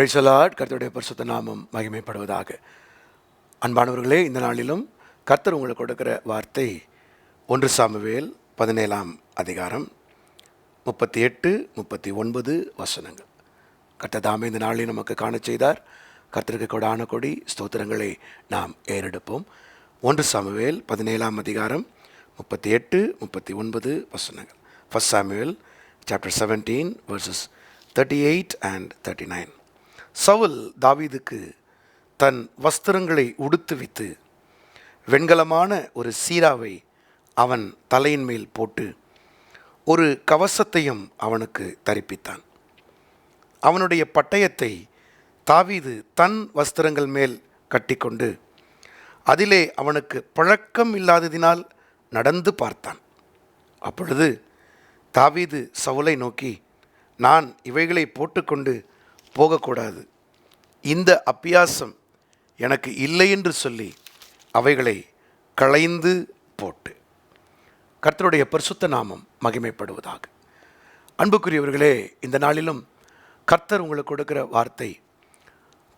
பிரைசலாட் கர்த்தருடைய பரிசுத்த நாமம் மகிமைப்படுவதாக. அன்பானவர்களே இந்த நாளிலும் கர்த்தர் உங்களுக்கு கொடுக்கிற வார்த்தை ஒன்று சாமுவேல் பதினேழாம் அதிகாரம் முப்பத்தி எட்டு முப்பத்தி ஒன்பது வசனங்கள். கர்த்தர் தாமே இந்த நாளில் நமக்கு காணச் செய்தார். கர்த்தருக்கு கொடான கொடி ஸ்தோத்திரங்களை நாம் ஏறெடுப்போம். ஒன்று சாமுவேல் பதினேழாம் அதிகாரம் முப்பத்தி எட்டு முப்பத்தி ஒன்பது வசனங்கள். First Samuel chapter seventeen verses thirty eight and thirty nine Saul தாவீதுக்கு தன் வஸ்திரங்களை உடுத்துவித்து வெண்கலமான ஒரு சீராவை அவன் தலையின் மேல் போட்டு ஒரு கவசத்தையும் அவனுக்கு தரிப்பித்தான். அவனுடைய பட்டயத்தை தாவீது தன் வஸ்திரங்கள் மேல் கட்டிக்கொண்டு அதிலே அவனுக்கு பழக்கம் இல்லாததினால் நடந்து பார்த்தான். அப்பொழுது தாவீது சவுலை நோக்கி நான் இவைகளை போட்டுக்கொண்டு போகக்கூடாது. இந்த அப்பியாசம் எனக்கு இல்லை என்று சொல்லி அவைகளை களைந்து போட்டு. கர்த்தருடைய பரிசுத்த நாமம் மகிமைப்படுவதாக. அன்புக்குரியவர்களே இந்த நாளிலும் கர்த்தர் உங்களுக்கு கொடுக்கிற வார்த்தை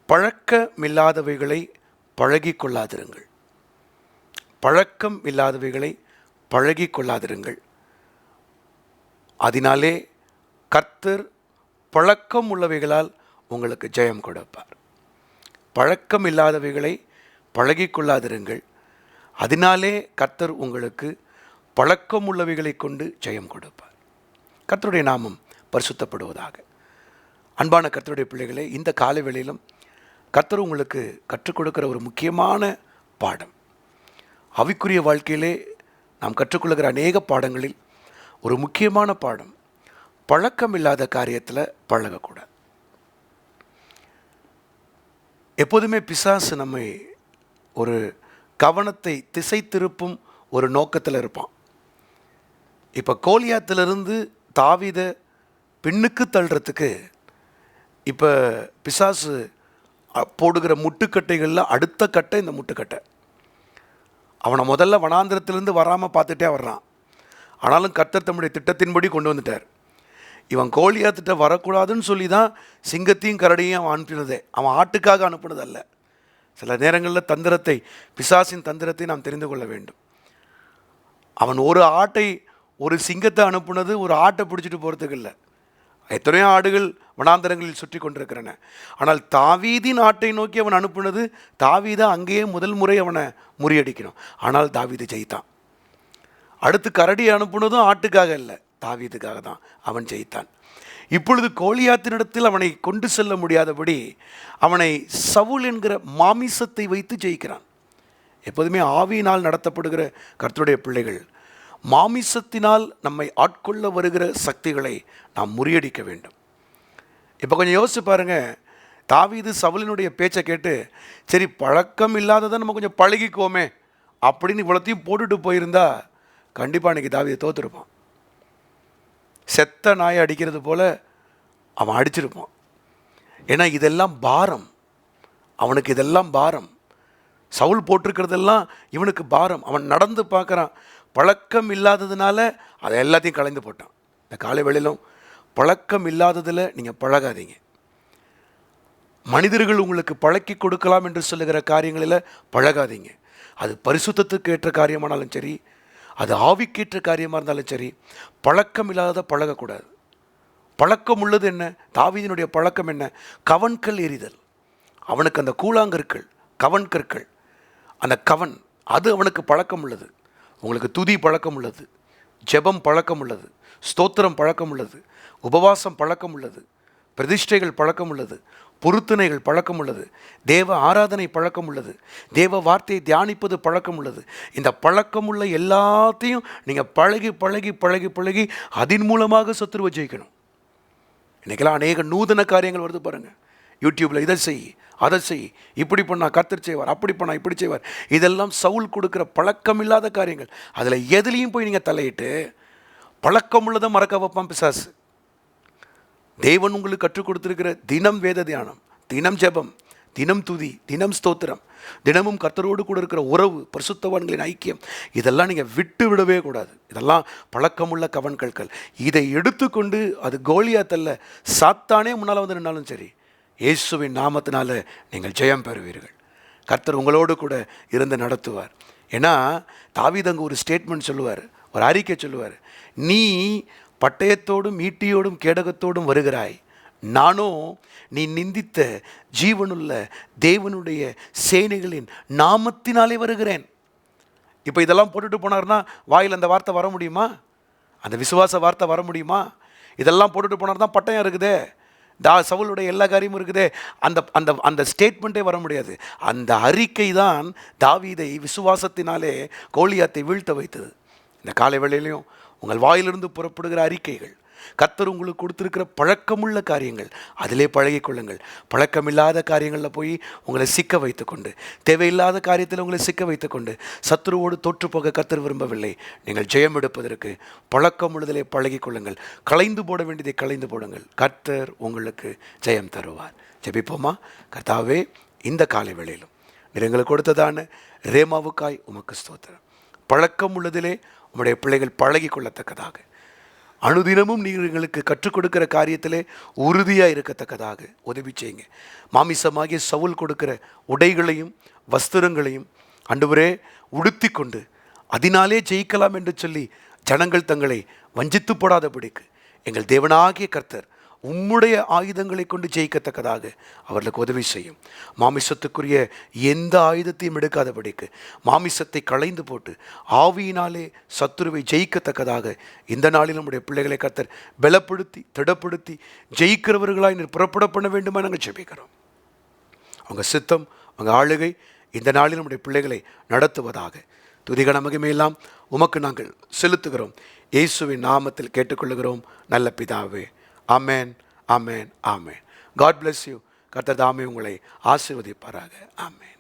பழக்கமில்லாதவைகளை பழகி கொள்ளாதிருங்கள் பழக்கம் இல்லாதவைகளை பழகி கொள்ளாதிருங்கள் அதனாலே கர்த்தர் பழக்கம் உள்ளவைகளால் உங்களுக்கு ஜெயம் கொடுப்பார். பழக்கம் இல்லாதவைகளை பழகி கொள்ளாதிருங்கள் அதனாலே கர்த்தர் உங்களுக்கு பழக்கம் உள்ளவைகளை கொண்டு ஜெயம் கொடுப்பார். கர்த்தருடைய நாமம் பரிசுத்தப்படுவதாக. அன்பான கர்த்தருடைய பிள்ளைகளே இந்த காலவெளியிலும் கர்த்தர் உங்களுக்கு கற்றுக் கொடுக்கிற ஒரு முக்கியமான பாடம். அவிக்குரிய வாழ்க்கையிலே நாம் கற்றுக்கொள்கிற அநேக பாடங்களில் ஒரு முக்கியமான பாடம். பழக்கம் இல்லாத காரியத்தில் பழகக்கூடாது. எப்போதுமே பிசாசு நம்மை ஒரு கவனத்தை திசை திருப்பும் ஒரு நோக்கத்தில் இருப்பான். இப்போ கோலியாத்திலிருந்து தாவித பின்னுக்கு தள்ளுறதுக்கு இப்போ பிசாசு போடுகிற முட்டுக்கட்டைகளில் அடுத்த கட்டை இந்த முட்டுக்கட்டை. அவனை முதல்ல வனாந்திரத்திலேருந்து வராமல் பார்த்துட்டே வர்றான். ஆனாலும் கர்த்தர் தம்முடைய திட்டத்தின்படி கொண்டு வந்துட்டார். இவன் கோழியாத்திட்ட வரக்கூடாதுன்னு சொல்லி தான் சிங்கத்தையும் கரடியும் அவன் அனுப்பினதே. அவன் ஆட்டுக்காக அனுப்பினதல்ல. சில நேரங்களில் தந்திரத்தை பிசாசின் தந்திரத்தை நாம் தெரிந்து கொள்ள வேண்டும். அவன் ஒரு ஆட்டை ஒரு சிங்கத்தை அனுப்புனது ஒரு ஆட்டை பிடிச்சிட்டு போகிறதுக்கு இல்லை. எத்தனையோ ஆடுகள் வனாந்தரங்களில் சுற்றி கொண்டிருக்கிறன. ஆனால் தாவீதின் ஆட்டை நோக்கி அவன் அனுப்புனது தாவீதா அங்கேயே முதல் முறை அவனை முறியடிக்கணும். ஆனால் தாவீது ஜெயித்தான். அடுத்து கரடி அனுப்புனதும் ஆட்டுக்காக இல்லை. தாவீதுக்காக தான் அவன் ஜெயித்தான். இப்பொழுது கோலியாத்தினிடத்தில் அவனை கொண்டு செல்ல முடியாதபடி அவனை சவுல் என்கிற மாமிசத்தை வைத்து ஜெயிக்கிறான். எப்போதுமே ஆவியினால் நடத்தப்படுகிற கர்த்தருடைய பிள்ளைகள் மாமிசத்தினால் நம்மை ஆட்கொள்ள வருகிற சக்திகளை நாம் முறியடிக்க வேண்டும். இப்போ கொஞ்சம் யோசிச்சு பாருங்க. தாவீது சவுலினுடைய பேச்சை கேட்டு சரி பழக்கம் இல்லாததை நம்ம கொஞ்சம் பழகிக்கோமே அப்படின்னு இவ்வளோத்தையும் போட்டுட்டு போயிருந்தா கண்டிப்பாக அன்றைக்கி தாவீதை தோத்துருப்பான். செத்த நாயை அடிக்கிறது போல் அவன் அடிச்சிருப்பான். ஏன்னா இதெல்லாம் பாரம். அவனுக்கு இதெல்லாம் பாரம். சவுல் போட்டிருக்கிறதெல்லாம் இவனுக்கு பாரம். அவன் நடந்து பார்க்குறான். பழக்கம் இல்லாததுனால அதை எல்லாத்தையும் கலைந்து போட்டான். இந்த காலை வேளையிலும் பழக்கம் இல்லாததில் நீங்கள் பழகாதீங்க. மனிதர்கள் உங்களுக்கு பழக்கி கொடுக்கலாம் என்று சொல்லுகிற காரியங்களில் பழகாதீங்க. அது பரிசுத்தத்துக்கு ஏற்ற காரியமானாலும் சரி அது ஆவிக்கேற்ற காரியமாக இருந்தாலும் சரி பழக்கம் இல்லாத பழகக்கூடாது. பழக்கம் உள்ளது என்ன? தாவீதினுடைய பழக்கம் என்ன? கவன்கள் எறிதல். அவனுக்கு அந்த கூழாங்கற்கள் கவன் கற்கள் அந்த கவன் அது அவனுக்கு பழக்கம் உள்ளது உங்களுக்கு துதி பழக்கம் உள்ளது ஜெபம் பழக்கம் உள்ளது ஸ்தோத்திரம் பழக்கம் உள்ளது உபவாசம் பழக்கம் உள்ளது பிரதிஷ்டைகள் பழக்கம் உள்ளது பொருத்தனைகள் பழக்கம் உள்ளது. தேவ ஆராதனை பழக்கம் உள்ளது. தேவ வார்த்தையை தியானிப்பது பழக்கம் உள்ளது. இந்த பழக்கம் உள்ள எல்லாத்தையும் நீங்கள் பழகி பழகி பழகி பழகி அதன் மூலமாக சத்துருவை ஜெயிக்கணும். இன்றைக்கெல்லாம் அநேக நூதன காரியங்கள் வருது பாருங்கள் யூடியூப்பில் இதை செய் அதை செய் இப்படி பண்ணால் கத்தர் செய்வார் அப்படி பண்ணால் இப்படி செய்வார். இதெல்லாம் சவுல் கொடுக்குற பழக்கம் இல்லாத காரியங்கள். அதில் எதுலேயும் போய் நீங்கள் தலையிட்டு பழக்கம் உள்ளதை மறக்க வைப்பான் பிசாசு. தேவன் உங்களுக்கு கற்றுக் கொடுத்துருக்கிற தினம் வேத தியானம் தினம் ஜெபம் தினம் துதி தினம் ஸ்தோத்திரம் தினமும் கர்த்தரோடு கூட இருக்கிற உறவு பரிசுத்தவான்களின் ஐக்கியம் இதெல்லாம் நீங்கள் விட்டு விடவே கூடாது. இதெல்லாம் பழக்கமுள்ள கவன்கள்கள் இதை எடுத்துக்கொண்டு அது கோலியாத்தல்ல சாத்தானே முன்னால் வந்து நின்னாலும் சரி இயேசுவின் நாமத்தினால நீங்கள் ஜெயம் பெறுவீர்கள். கர்த்தர் உங்களோடு கூட இருந்து நடத்துவார். ஏன்னா தாவிதங்க ஒரு ஸ்டேட்மெண்ட் சொல்லுவார் ஒரு அறிக்கை சொல்லுவார். நீ பட்டயத்தோடும் ஈட்டியோடும் கேடகத்தோடும் வருகிறாய். நானோ நீ நிந்தித்த ஜீவனுள்ள தேவனுடைய சேனைகளின் நாமத்தினாலே வருகிறேன். இப்போ இதெல்லாம் போட்டுட்டு போனார்னா வாயில் அந்த வார்த்தை வர முடியுமா? அந்த விசுவாச வார்த்தை வர முடியுமா? இதெல்லாம் போட்டுட்டு போனார் தான் பட்டயம் இருக்குதே. தா சவுளுடைய எல்லா காரியமும் இருக்குதே. அந்த அந்த அந்த ஸ்டேட்மெண்ட்டே வர முடியாது. அந்த அறிக்கை தான் தாவீதை விசுவாசத்தினாலே கோலியாத்தை வீழ்த்த வைத்தது. இந்த காலை வேளையிலையும் உங்கள் வாயிலிருந்து புறப்படுகிற அறிக்கைகள் கத்தர் உங்களுக்கு கொடுத்துருக்கிற பழக்கமுள்ள காரியங்கள் அதிலே பழகிக்கொள்ளுங்கள் பழக்கமில்லாத காரியங்களில் போய் உங்களை சிக்க வைத்துக்கொண்டு தேவையில்லாத காரியத்தில் உங்களை சிக்க வைத்துக்கொண்டு சத்துருவோடு தோற்று போக கத்தர் விரும்பவில்லை. நீங்கள் ஜெயம் எடுப்பதற்கு பழக்கம் உள்ளதிலே பழகிக்கொள்ளுங்கள் கலைந்து போட வேண்டியதை கலைந்து போடுங்கள். கர்த்தர் உங்களுக்கு ஜெயம் தருவார். ஜெபிப்போமா? கர்த்தாவே இந்த காலை வேளையிலும். நீர் எங்களுக்கு கொடுத்ததான ரேமாவுக்காய் உமக்கு ஸ்தோத்திரம். பழக்கம் உள்ளதிலே உம்முடைய பிள்ளைகள் பழகி கொள்ளத்தக்கதாக அனுதினமும் நீங்கள் எங்களுக்கு கற்றுக் கொடுக்கிற காரியத்திலே உறுதியாக இருக்கத்தக்கதாக. உதவி செய்யுங்க. மாமிசமாகிய சவுல் கொடுக்கிற உடைகளையும் வஸ்திரங்களையும் அன்றுவரே உடுத்தி கொண்டு அதனாலே ஜெயிக்கலாம் என்று சொல்லி ஜனங்கள் தங்களை வஞ்சித்து போடாதபடிக்கு எங்கள் தேவனாகிய கர்த்தர் உம்முடைய ஆயுதங்களை கொண்டு ஜெயிக்கத்தக்கதாக அவர்களுக்கு உதவி செய்யும். மாமிசத்துக்குரிய எந்த ஆயுதத்தையும் எடுக்காதபடிக்கு மாமிசத்தை களைந்து போட்டு ஆவியினாலே சத்துருவை ஜெயிக்கத்தக்கதாக இந்த நாளில் நம்முடைய பிள்ளைகளை கத்தர் பலப்படுத்தி திடப்படுத்தி ஜெயிக்கிறவர்களாய் நீர் புறப்பட பண்ண வேண்டுமா நாங்கள் ஜெபிக்கிறோம். அவங்க சித்தம் அவங்க ஆளுகை இந்த நாளில் நம்முடைய பிள்ளைகளை நடத்துவதாக துதிகன மகிமையெல்லாம் உமக்கு நாங்கள் செலுத்துகிறோம். இயேசுவின் நாமத்தில் கேட்டுக்கொள்கிறோம் நல்ல பிதாவே அமேன் அமேன் ஆமேன். காட் பிளஸ் யூ கர்த்தர் தாமே உங்களை ஆசீர்வதிப்பாராக. ஆமேன்.